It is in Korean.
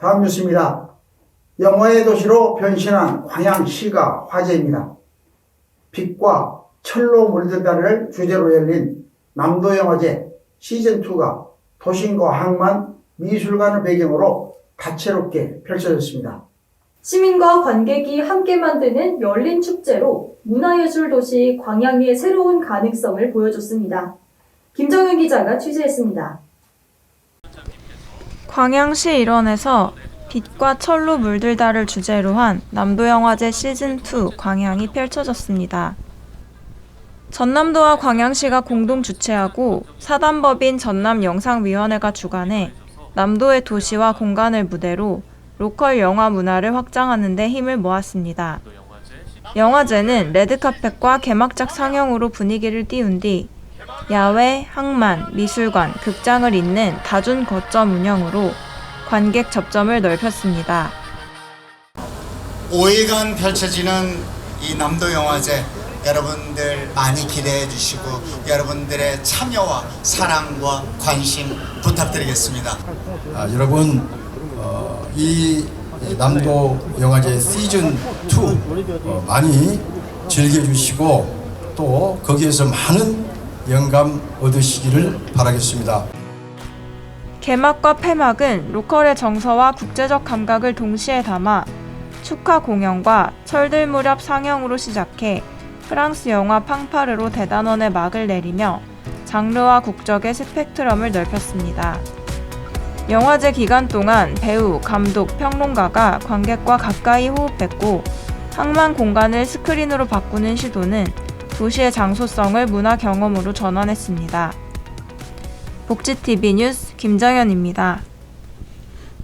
다음 뉴스입니다. 영화의 도시로 변신한 광양시가 화제입니다. 빛과 철로 물들다를 주제로 열린 남도영화제 시즌2가 도심과 항만 미술관을 배경으로 다채롭게 펼쳐졌습니다. 시민과 관객이 함께 만드는 열린 축제로 문화예술 도시 광양리의 새로운 가능성을 보여줬습니다. 김정은 기자가 취재했습니다. 광양시 일원에서 빛과 철로 물들다를 주제로 한 남도영화제 시즌2 광양이 펼쳐졌습니다. 전남도와 광양시가 공동 주최하고 사단법인 전남영상위원회가 주관해 남도의 도시와 공간을 무대로 로컬 영화 문화를 확장하는 데 힘을 모았습니다. 영화제는 레드카펫과 개막작 상영으로 분위기를 띄운 뒤 야외, 항만, 미술관, 극장을 잇는 다중 거점 운영으로 관객 접점을 넓혔습니다. 5일간 펼쳐지는 이 남도 영화제 여러분들 많이 기대해 주시고 여러분들의 참여와 사랑과 관심 부탁드리겠습니다. 아, 여러분 어, 이 남도 영화제 시즌 2 어, 많이 즐겨주시고 또 거기에서 많은 영감 얻으시기를 바라겠습니다. 개막과 폐막은 로컬의 정서와 국제적 감각을 동시에 담아 축하 공연과 철들 무렵 상영으로 시작해 프랑스 영화 팡파르로 대단원의 막을 내리며 장르와 국적의 스펙트럼을 넓혔습니다. 영화제 기간 동안 배우, 감독, 평론가가 관객과 가까이 호흡했고 항만 공간을 스크린으로 바꾸는 시도는 도시의 장소성을 문화 경험으로 전환했습니다. 복지TV 뉴스 김정현입니다.